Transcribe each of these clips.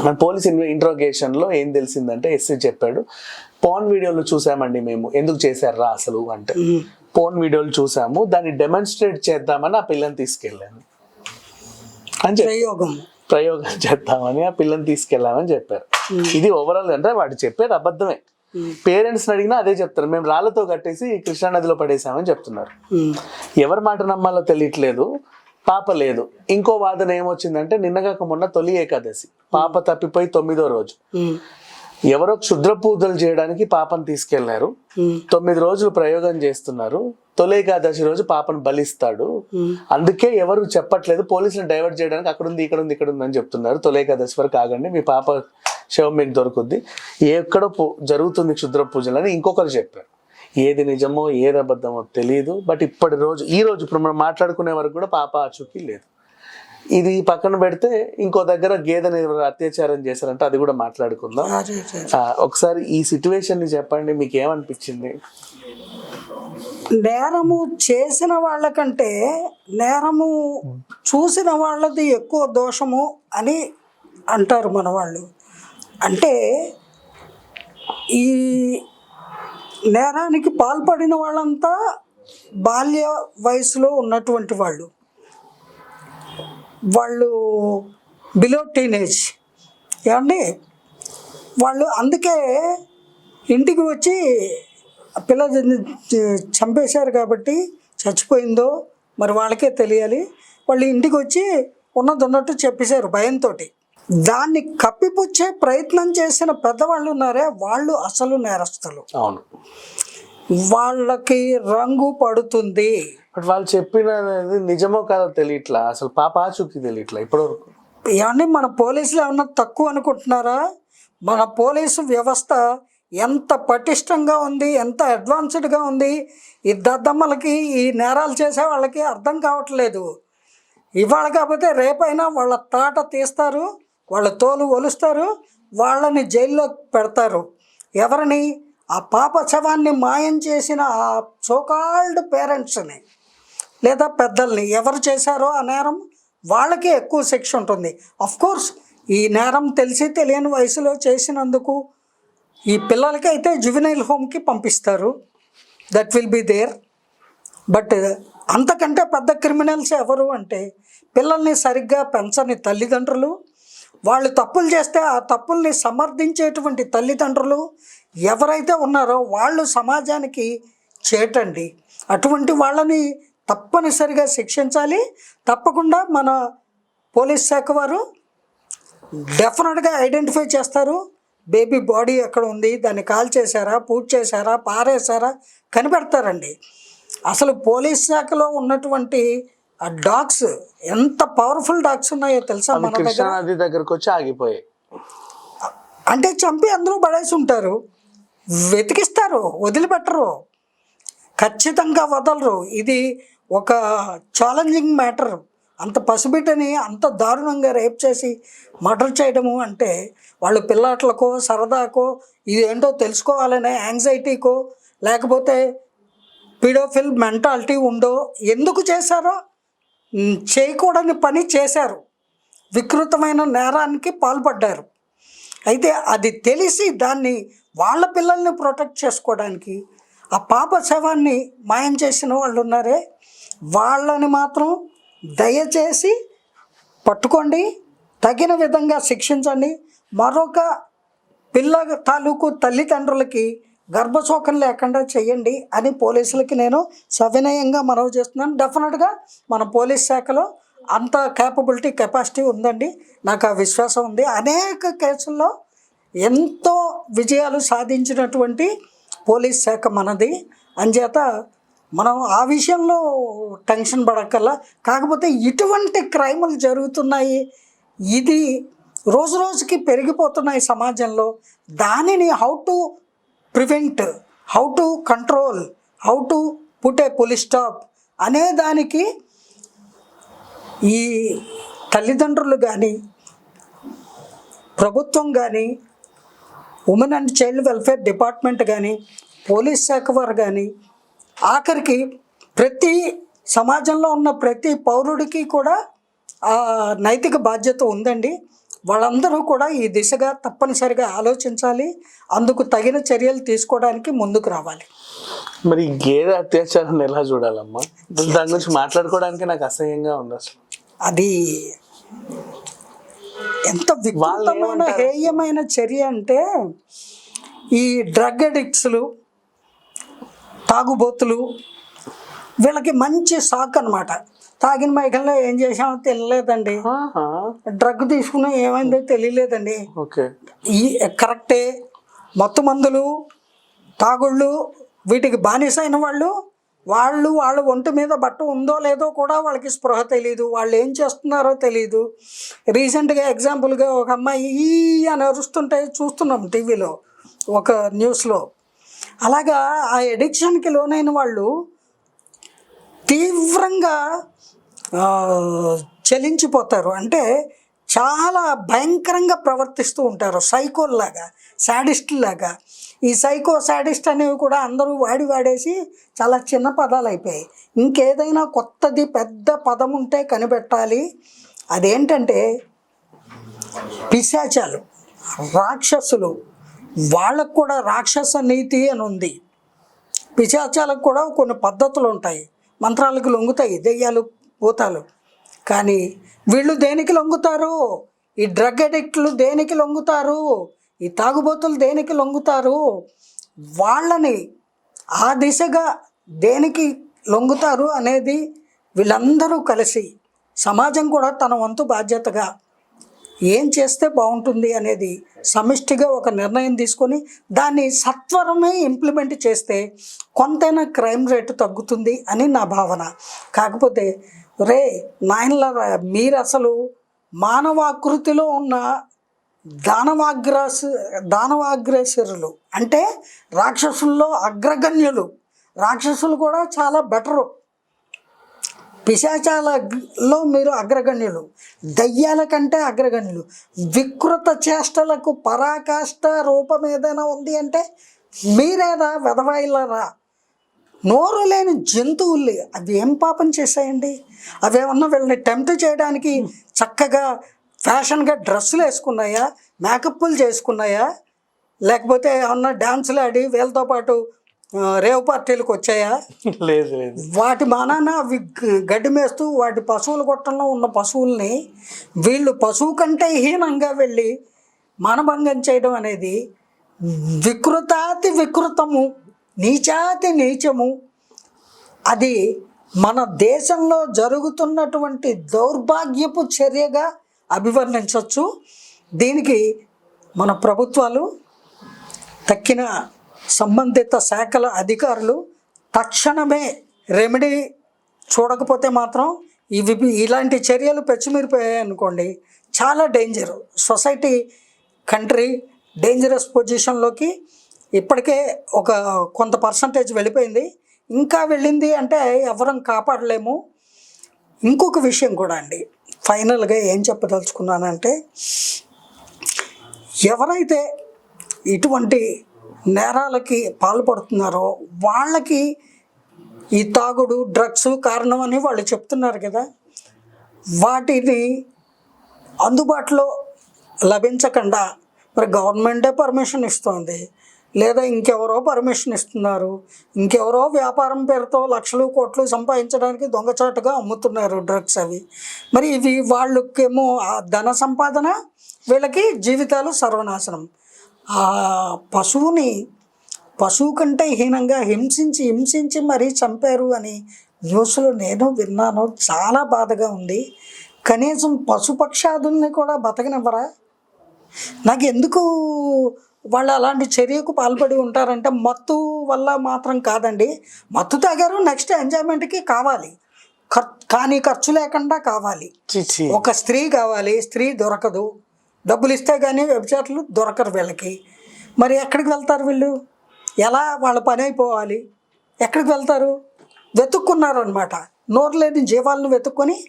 మన పోలీస్ ఇంట్రోగేషన్లో ఏం తెలిసిందంటే ఎస్సీ చెప్పాడు పోన్ వీడియోలు చూసామండి మేము ఎందుకు చేశారా అసలు? అంటే పోన్ వీడియోలు చూసాము దాన్ని డెమాన్స్ట్రేట్ చేద్దామని ఆ పిల్లని తీసుకెళ్ళాను. అని చెప్పి ప్రయోగం. ప్రయోగం చేద్దామని ఆ పిల్లని తీసుకెళ్ళామని చెప్పారు. ఇది ఓవరాల్ అంటే వాడు చెప్పేది అబద్ధమే. పేరెంట్స్ అడిగినా అదే చెప్తారు. మేము రాళ్ళతో కట్టేసి కృష్ణా నదిలో పడేసామని చెప్తున్నారు. ఎవరి మాట నమ్మాలో తెలియట్లేదు. పాప లేదు. ఇంకో వాదన ఏమొచ్చిందంటే నిన్నగాక మొన్న తొలి ఏకాదశి. పాప తప్పిపోయి తొమ్మిదో రోజు. ఎవరో క్షుద్ర పూజలు చేయడానికి పాపను తీసుకెళ్ళారు. తొమ్మిది రోజులు ప్రయోగం చేస్తున్నారు. తొలి ఏకాదశి రోజు పాపను బలిస్తాడు. అందుకే ఎవరు చెప్పట్లేదు. పోలీసులు డైవర్ట్ చేయడానికి అక్కడ ఉంది ఇక్కడ ఉంది ఇక్కడ ఉంది అని చెప్తున్నారు. తొలి ఏకాదశి వరకు ఆగండి మీ పాప శవం మీకు దొరుకుద్ది. ఎక్కడో జరుగుతుంది క్షుద్ర పూజలు అని ఇంకొకరు చెప్పారు. ఏది నిజమో ఏది అబద్ధమో తెలియదు బట్ ఇప్పటి రోజు ఈ రోజు ఇప్పుడు మనం మాట్లాడుకునే వరకు కూడా పాప ఆచూకీ లేదు. ఇది పక్కన పెడితే ఇంకో దగ్గర గేదెని అత్యాచారం చేశారంటే అది కూడా మాట్లాడుకుందాం. ఒకసారి ఈ సిచ్యువేషన్ని చెప్పండి మీకు ఏమనిపించింది? నేరము చేసిన వాళ్ళకంటే నేరము చూసిన వాళ్ళది ఎక్కువ దోషము అని అంటారు మన వాళ్ళు అంటే ఈ నేరానికి పాల్పడిన వాళ్ళంతా బాల్య వయసులో ఉన్నటువంటి వాళ్ళు. వాళ్ళు బిలో టీనేజ్ ఏమండి? వాళ్ళు అందుకే ఇంటికి వచ్చి పిల్ల చంపేశారు కాబట్టి చచ్చిపోయిందో మరి వాళ్ళకే తెలియాలి. వాళ్ళు ఇంటికి వచ్చి ఉన్నది ఉన్నట్టు చెప్పేశారు భయంతో దాన్ని కప్పిపుచ్చే ప్రయత్నం చేసిన పెద్దవాళ్ళు ఉన్నారే వాళ్ళు అసలు నేరస్తులు. అవును. వాళ్ళకి రంగు పడుతుంది. బట్ వాళ్ళు చెప్పినది నిజమో కాదో తెలియట్లా అసలు పాప ఆచూకీ తెలియట్లా ఇప్పటివరకు? ఏమన్నా మన పోలీసులు ఏమన్నా తక్కువ అనుకుంటున్నారా? మన పోలీసు వ్యవస్థ ఎంత పటిష్టంగా ఉంది ఎంత అడ్వాన్స్డ్గా ఉంది? ఈ దద్దమ్మలకి ఈ నేరాలు చేసే వాళ్ళకి అర్థం కావట్లేదు. ఇవాళ కాకపోతే రేపైనా వాళ్ళ తాట తీస్తారు. వాళ్ళ తోలు ఒలుస్తారు వాళ్ళని జైల్లో పెడతారు. ఎవరిని? ఆ పాప శవాన్ని మాయం చేసిన ఆ సోకాల్డ్ పేరెంట్స్ని లేదా పెద్దల్ని ఎవరు చేశారో ఆ నేరం వాళ్ళకి ఎక్కువ శిక్ష ఉంటుంది. కోర్స్ ఈ నేరం తెలిసి తెలియని వయసులో చేసినందుకు ఈ పిల్లలకి అయితే జువినైల్ హోమ్కి పంపిస్తారు. That will be there but అంతకంటే పెద్ద క్రిమినల్స్ ఎవరు అంటే పిల్లల్ని సరిగ్గా పెంచని తల్లిదండ్రులు వాళ్ళు తప్పులు చేస్తే ఆ తప్పుల్ని సమర్థించేటువంటి తల్లిదండ్రులు ఎవరైతే ఉన్నారో వాళ్ళు సమాజానికి చేటండి. అటువంటి వాళ్ళని తప్పనిసరిగా శిక్షించాలి. తప్పకుండా మన పోలీస్ శాఖ వారు డెఫినెట్గా ఐడెంటిఫై చేస్తారు. బేబీ బాడీ ఎక్కడ ఉంది? దాన్ని కాల్ చేశారా? పూజ చేశారా? పారేశారా? కనిపెడతారండి. అసలు పోలీస్ శాఖలో ఉన్నటువంటి ఆ డాగ్స్ ఎంత పవర్ఫుల్ డాగ్స్ ఉన్నాయో తెలుసా మన దగ్గర? నది దగ్గరకు వచ్చి ఆగిపోయాయి. అంటే చంపి అందరూ పడేసి ఉంటారు. వెతికిస్తారు వదిలిపెట్టరు. ఖచ్చితంగా వదలరు. ఇది ఒక ఛాలెంజింగ్ మ్యాటర్ అంత పసిబిడ్డని అంత దారుణంగా రేప్ చేసి మర్డర్ చేయడము అంటే వాళ్ళు పిల్లాట్లకో సరదాకో ఇది ఏంటో తెలుసుకోవాలనే యాంగ్జైటీకో లేకపోతే పిడోఫిల్ మెంటాలిటీ ఉందో ఎందుకు చేశారో చేయకూడని పని చేశారు. వికృతమైన నేరానికి పాల్పడ్డారు. అయితే అది తెలిసి దాన్ని వాళ్ళ పిల్లల్ని ప్రొటెక్ట్ చేసుకోవడానికి ఆ పాప శవాన్ని మాయం చేసిన వాళ్ళు ఉన్నారే వాళ్ళని మాత్రం దయచేసి పట్టుకోండి తగిన విధంగా శిక్షించండి. మరొక పిల్ల తాలూకు తల్లిదండ్రులకి గర్భశోకం లేకుండా చేయండి అని పోలీసులకి నేను సవినయంగా మనవి చేస్తున్నాను. డెఫినెట్గా మన పోలీస్ శాఖలో అంత క్యాపబిలిటీ కెపాసిటీ ఉందండి. నాకు ఆ విశ్వాసం ఉంది. అనేక కేసుల్లో ఎంతో విజయాలు సాధించినటువంటి పోలీస్ శాఖ మనది. అంచేత మనం ఆ విషయంలో టెన్షన్ పడక్కల్లా కాకపోతే ఇటువంటి క్రైములు జరుగుతున్నాయి. ఇది రోజు రోజుకి పెరిగిపోతున్నాయి సమాజంలో. దానిని how to prevent how to control how to put a police stop అనే దానికి ఈ తల్లిదండ్రులు కానీ ప్రభుత్వం కానీ women and child welfare department కానీ పోలీస్ శాఖ వారు కానీ ఆఖరికి ప్రతి సమాజంలో ఉన్న ప్రతి పౌరుడికి కూడా నైతిక బాధ్యత ఉందండి. వాళ్ళందరూ కూడా ఈ దిశగా తప్పనిసరిగా ఆలోచించాలి. అందుకు తగిన చర్యలు తీసుకోవడానికి ముందుకు రావాలి. మరి గేదె అత్యాచారాన్ని ఎలా చూడాలమ్మా? దాని గురించి మాట్లాడుకోవడానికి నాకు అసహ్యంగా ఉంది అసలు. అది ఎంత వికృతమైన? హేయమైన చర్య అంటే ఈ డ్రగ్ అడిక్ట్స్లు తాగుబోతులు వీళ్ళకి మంచి సాక్ అన్నమాట. తాగిన మైకంలో ఏం చేసామో తెలియలేదండి. డ్రగ్ తీసుకున్నా ఏమైందో తెలియలేదండి. ఓకే. ఈ కరెక్టే. మత్తు మందులు తాగుళ్ళు వీటికి బానిసైన వాళ్ళు వాళ్ళు వాళ్ళ ఒంటి మీద బట్ట ఉందో లేదో కూడా వాళ్ళకి స్పృహ తెలియదు వాళ్ళు ఏం చేస్తున్నారో తెలియదు రీసెంట్గా ఎగ్జాంపుల్గా ఒక అమ్మాయి ఈ అని అరుస్తుంటే చూస్తున్నాం టీవీలో ఒక న్యూస్లో. అలాగా ఆ ఎడిక్షన్కి లోనైన వాళ్ళు తీవ్రంగా చలించిపోతారు. అంటే చాలా భయంకరంగా ప్రవర్తిస్తూ ఉంటారు. సైకోల్లాగా లాగా ఈ సైకో శాడిస్ట్ అనేవి కూడా అందరూ వాడి వాడేసి చాలా చిన్న పదాలు అయిపోయాయి. ఇంకేదైనా కొత్తది పెద్ద పదం ఉంటే కనిపెట్టాలి. అదేంటంటే పిశాచాలు రాక్షసులు. వాళ్ళకు కూడా రాక్షస నీతి అని ఉంది. పిశాచాలకు కూడా కొన్ని పద్ధతులు ఉంటాయి. మంత్రాలకు లొంగుతాయి. దెయ్యాలు భూతాలు కానీ వీళ్ళు దేనికి లొంగుతారు? ఈ డ్రగ్ అడిక్ట్లు దేనికి లొంగుతారు? ఈ తాగుబోతులు దేనికి లొంగుతారు? వాళ్ళని ఆ దిశగా దేనికి లొంగుతారు అనేది వీళ్ళందరూ కలిసి సమాజం కూడా తన వంతు బాధ్యతగా ఏం చేస్తే బాగుంటుంది అనేది సమిష్టిగా ఒక నిర్ణయం తీసుకొని దాన్ని సత్వరమే ఇంప్లిమెంట్ చేస్తే కొంతైనా క్రైమ్ రేటు తగ్గుతుంది అని నా భావన. కాకపోతే రే నాయనల మీరు అసలు మానవాకృతిలో ఉన్న దానవాగ్రాస దానవాగ్రేసరులు. అంటే రాక్షసుల్లో అగ్రగణ్యులు. రాక్షసులు కూడా చాలా బెటరు. పిశాచాలలో మీరు అగ్రగణ్యులు. దయ్యాల కంటే అగ్రగణ్యులు. వికృత చేష్టలకు పరాకాష్ట రూపం ఏదైనా ఉంది అంటే మీరేదా వెదవాయిలరా నోరు లేని జంతువుల్ని అవి ఏం పాపం చేశాయండి? అవి ఏమన్నా వీళ్ళని టెంప్ట్ చేయడానికి చక్కగా ఫ్యాషన్గా డ్రెస్సులు వేసుకున్నాయా? మేకప్లు చేసుకున్నాయా? లేకపోతే ఏమన్నా డ్యాన్సులు ఆడి వీళ్ళతో పాటు రేవ్ పార్టీలకు వచ్చాయా? లేదు లేదు. వాటి మానాన అవి గడ్డి మేస్తూ వాటి పశువుల కొట్టంలో ఉన్న పశువుల్ని వీళ్ళు పశువు కంటే హీనంగా వెళ్ళి మానభంగం చేయడం అనేది వికృతాతి వికృతము. నీచాతి నీచము. అది మన దేశంలో జరుగుతున్నటువంటి దౌర్భాగ్యపు చర్యగా అభివర్ణించవచ్చు దీనికి మన ప్రభుత్వాలు తక్కిన సంబంధిత శాఖల అధికారులు తక్షణమే రెమెడీ చూడకపోతే మాత్రం ఇవి ఇలాంటి చర్యలు పెచ్చుమిరిపోయాయి అనుకోండి చాలా డేంజర్ సొసైటీ కంట్రీ డేంజరస్ పొజిషన్లోకి ఇప్పటికే ఒక కొంత పర్సంటేజ్ వెళ్ళిపోయింది. ఇంకా వెళ్ళింది అంటే ఎవరం కాపాడలేము. ఇంకొక విషయం కూడా అండి. ఫైనల్గా ఏం చెప్పదలుచుకున్నానంటే ఎవరైతే ఇటువంటి నేరాలకి పాల్పడుతున్నారో వాళ్ళకి ఈ తాగుడు డ్రగ్స్ కారణం అని వాళ్ళు చెప్తున్నారు కదా. వాటిని అందుబాటులో లభించకుండా మరి గవర్నమెంటే పర్మిషన్ ఇస్తుంది. లేదా ఇంకెవరో పర్మిషన్ ఇస్తున్నారు. ఇంకెవరో వ్యాపారం పేరుతో లక్షలు కోట్లు సంపాదించడానికి దొంగచాటుగా అమ్ముతున్నారు డ్రగ్స్ అవి. మరి ఇవి వాళ్ళకేమో ఆ ధన సంపాదన వీళ్ళకి జీవితాలు సర్వనాశనం. ఆ పశువుని పశువు కంటే హీనంగా హింసించి హింసించి మరీ చంపారు అని న్యూస్లో నేను విన్నాను. చాలా బాధగా ఉంది. కనీసం పశుపక్షాదుల్ని కూడా బతకనివ్వరా? నాకు ఎందుకు వాళ్ళు అలాంటి చర్యకు పాల్పడి ఉంటారంటే మత్తు వల్ల మాత్రం కాదండి. మత్తు తాగారు నెక్స్ట్ ఎంజాయ్మెంట్కి కావాలి. కానీ ఖర్చు లేకుండా కావాలి. ఒక స్త్రీ కావాలి స్త్రీ దొరకదు. డబ్బులు ఇస్తే కానీ వెబ్సైట్లు దొరకరు వీళ్ళకి. మరి ఎక్కడికి వెళ్తారు వీళ్ళు? ఎలా వాళ్ళ పని అయిపోవాలి? ఎక్కడికి వెళ్తారు? వెతుక్కున్నారు అనమాట నోరు లేని జీవాలను వెతుక్కొని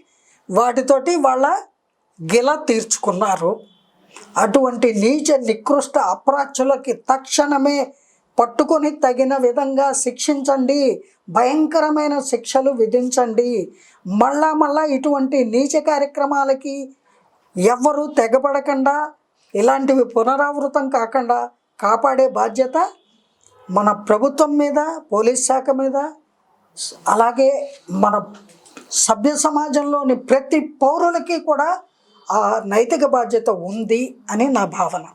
వాటితోటి వాళ్ళ గిల తీర్చుకున్నారు. అటువంటి నీచ నికృష్ట అప్రాచ్యులకి తక్షణమే పట్టుకొని తగిన విధంగా శిక్షించండి. భయంకరమైన శిక్షలు విధించండి. మళ్ళా మళ్ళా ఇటువంటి నీచ కార్యక్రమాలకి ఎవ్వరూ తెగబడకుండా ఇలాంటివి పునరావృతం కాకుండా కాపాడే బాధ్యత మన ప్రభుత్వం మీద పోలీస్ శాఖ మీద అలాగే మన సభ్య సమాజంలోని ప్రతి పౌరులకి కూడా ఆ నైతిక బాధ్యత ఉంది అని నా భావన.